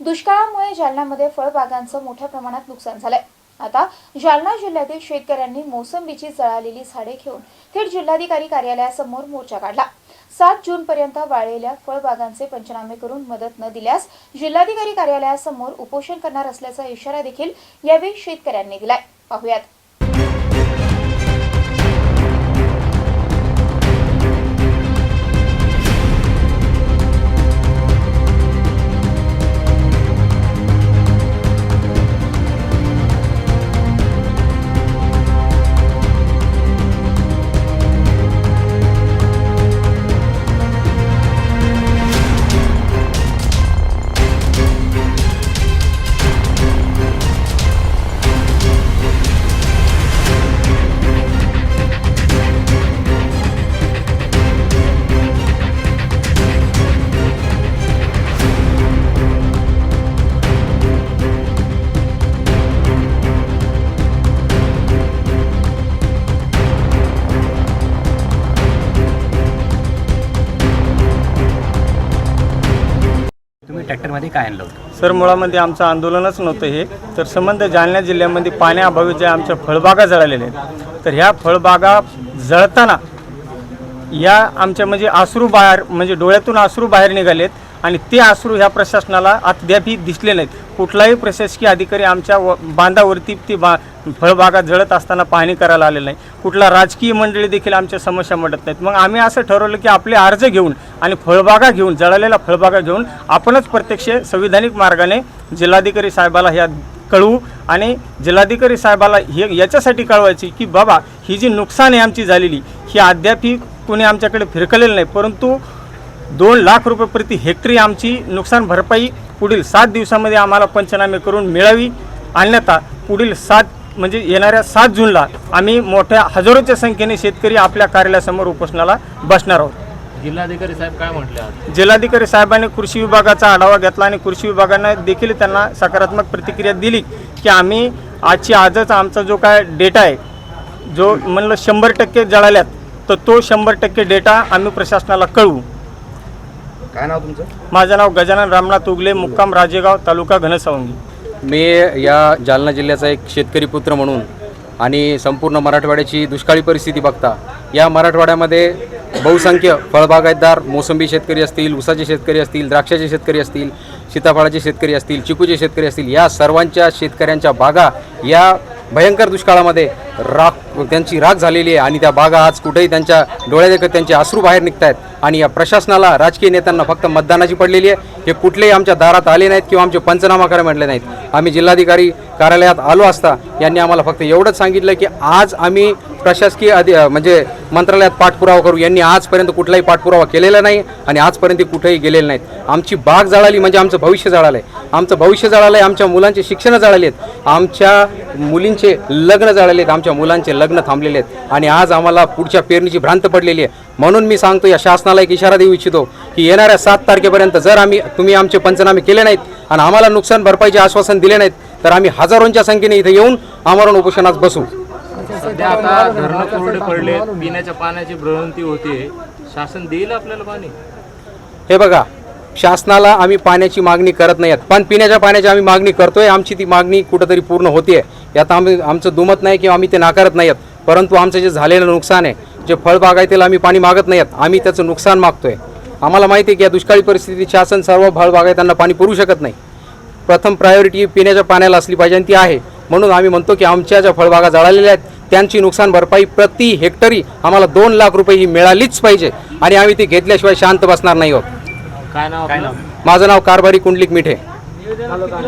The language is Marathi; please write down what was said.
दुष्काळामुळे जालन्यामध्ये फळबागांचं मोठ्या प्रमाणात नुकसान झालंय. आता जालना जिल्ह्यातील शेतकऱ्यांनी मोसंबीची जळालेली झाडे घेऊन थेट जिल्हाधिकारी कार्यालयासमोर मोर्चा काढला. सात जून पर्यंत वाळलेल्या फळबागांचे पंचनामे करून मदत न दिल्यास जिल्हाधिकारी कार्यालयासमोर उपोषण करणार असल्याचा इशारा देखील यावेळी शेतकऱ्यांनी दिलाय. पाहुयात. तुम्ही ट्रॅक्टरमध्ये काय आणलं होतं? सर मुळामध्ये आमचं आंदोलनच नव्हतं हे. तर संबंध जालना जिल्ह्यामध्ये पाण्याअभावी ज्या आमच्या फळबागा जळालेल्या आहेत. तर ह्या फळबागा जळताना या आमच्या म्हणजे आसरू बाहेर म्हणजे डोळ्यातून आसरू बाहेर निघालेत. आणि ते अश्रू ह्या प्रशासनाला अद्यापही दिसले नाहीत. कुठलाही प्रशासकीय अधिकारी आमच्या व बांधावरती ती बा फळबागा जळत असताना पाहणी करायला आलेलं नाही. कुठला राजकीय मंडळी देखील आमच्या समस्या मांडत नाहीत. मग आम्ही असं ठरवलं की आपले अर्ज घेऊन आणि फळबागा घेऊन जळालेला फळबागा घेऊन आपणच प्रत्यक्ष संविधानिक मार्गाने जिल्हाधिकारी साहेबाला ह्या कळवू आणि जिल्हाधिकारी साहेबाला हे याच्यासाठी कळवायची की बाबा ही जी नुकसान आहे आमची झालेली ही अद्यापही कोणी आमच्याकडे फिरकलेलं नाही. परंतु दोन लाख रुपये प्रति हेक्टरी आमची नुकसान भरपाई पुढील सात दिवसामध्ये आम्हाला पंचनामे करून मिळावी. अन्यथा पुढील सात म्हणजे येणाऱ्या सात जूनला आम्ही मोठ्या हजारोच्या संख्येने शेतकरी आपल्या कार्यालयासमोर उपोषणाला बसणार आहोत. जिल्हाधिकारी साहेब काय म्हटले जिल्हाधिकारी साहेबांनी कृषी विभागाचा आढावा घेतला आणि कृषी विभागानं देखील त्यांना सकारात्मक प्रतिक्रिया दिली की आम्ही आजची आजच आमचा जो काय डेटा आहे जो म्हणलं शंभर टक्के जळाल्यात तर तो शंभर टक्के डेटा आम्ही प्रशासनाला कळवू. काय नाव तुमचं? माझं नाव गजानन रामनाथ उगले मुक्काम राजेगाव तालुका घनसावंगी. मी या जालना जिल्ह्याचा एक शेतकरी पुत्र म्हणून आणि संपूर्ण मराठवाड्याची दुष्काळी परिस्थिती बघता या मराठवाड्यामध्ये बहुसंख्य फळबागायतदार मोसंबी शेतकरी असतील ऊसाचे शेतकरी असतील द्राक्षाचे शेतकरी असतील सीताफळाचे शेतकरी असतील चिकूचे शेतकरी असतील या सर्वांच्या शेतकऱ्यांच्या बागा या भयंकर दुष्काळामध्ये राख त्यांची राख झालेली आहे. आणि त्या बागा आज कुठेही त्यांच्या डोळ्यादेखत त्यांचे अश्रू बाहेर निघत आहेत आणि या प्रशासनाला राजकीय नेत्यांना फक्त मतदानाची पडलेली आहे. हे कुठलेही आमच्या दारात आले नाहीत किंवा आमचे पंचनामा करा म्हटले नाहीत. आम्ही जिल्हाधिकारी कार्यालयात आलो असता यांनी आम्हाला फक्त एवढंच सांगितलं की आज आम्ही प्रशासकीय अधि म्हणजे मंत्रालयात पाठपुरावा करू. यांनी आजपर्यंत कुठलाही पाठपुरावा केलेला नाही आणि आजपर्यंत कुठेही गेलेले नाहीत. आमची बाग जळाली म्हणजे आमचं भविष्य जळालं आहे आमचं भविष्य जळालं आहे आमच्या मुलांचे शिक्षण जळाले आहेत. आमच्या मुलींचे लग्न जळाले आहेत आमच्या मुलांचे लग्न थांबलेले आहेत. आणि आज आम्हाला पुढच्या पेरणीची भ्रांत पडलेली आहे. म्हणून मी सांगतो या शासनाला एक इशारा देऊ इच्छितो की येणाऱ्या सात तारखेपर्यंत जर आम्ही तुम्ही आमचे पंचनामे केले नाहीत आणि आम्हाला नुकसान भरपाईचे आश्वासन दिले नाहीत तर आम्ही हजारोंच्या संख्येने इथे येऊन आमरण उपोषणात बसू. सध्या आता धरणं कोरडे पडले पिण्याच्या पाण्याची भ्रमंती होते. शासन देईल आपल्याला पाणी? हे बघा शासनाला आम्ही पाण्याची मागणी करत नाही आहेत. पण पिण्याच्या पाण्याची आम्ही मागणी करतोय आमची ती मागणी कुठंतरी पूर्ण होतीये. यात आम्ही आमचं दुमत नाही किंवा आम्ही ते नाकारत नाही आहेत. परंतु आमचं जे झालेलं नुकसान आहे जे फळबागायतीला आम्ही पाणी मागत नाही आहेत आम्ही त्याचं नुकसान मागतोय. आम्हाला माहिती आहे की या दुष्काळी परिस्थितीत शासन सर्व फळबागायतांना पाणी पुरू शकत नाही. प्रथम प्रायोरिटी पिण्याच्या पाण्याला असली पाहिजे आणि ती आहे. म्हणून आम्ही म्हणतो की आमच्या ज्या फळबागा जळालेल्या आहेत त्यांची नुकसान भरपाई प्रति हेक्टरी आम्हाला दोन लाख रुपये ही मिळालीच पाहिजे. आणि आम्ही ती घेतल्याशिवाय शांत बसणार नाही आहोत. काय नाव काय आपलं? नाव माझं नाव कारभारी कुंडलिक मिठे.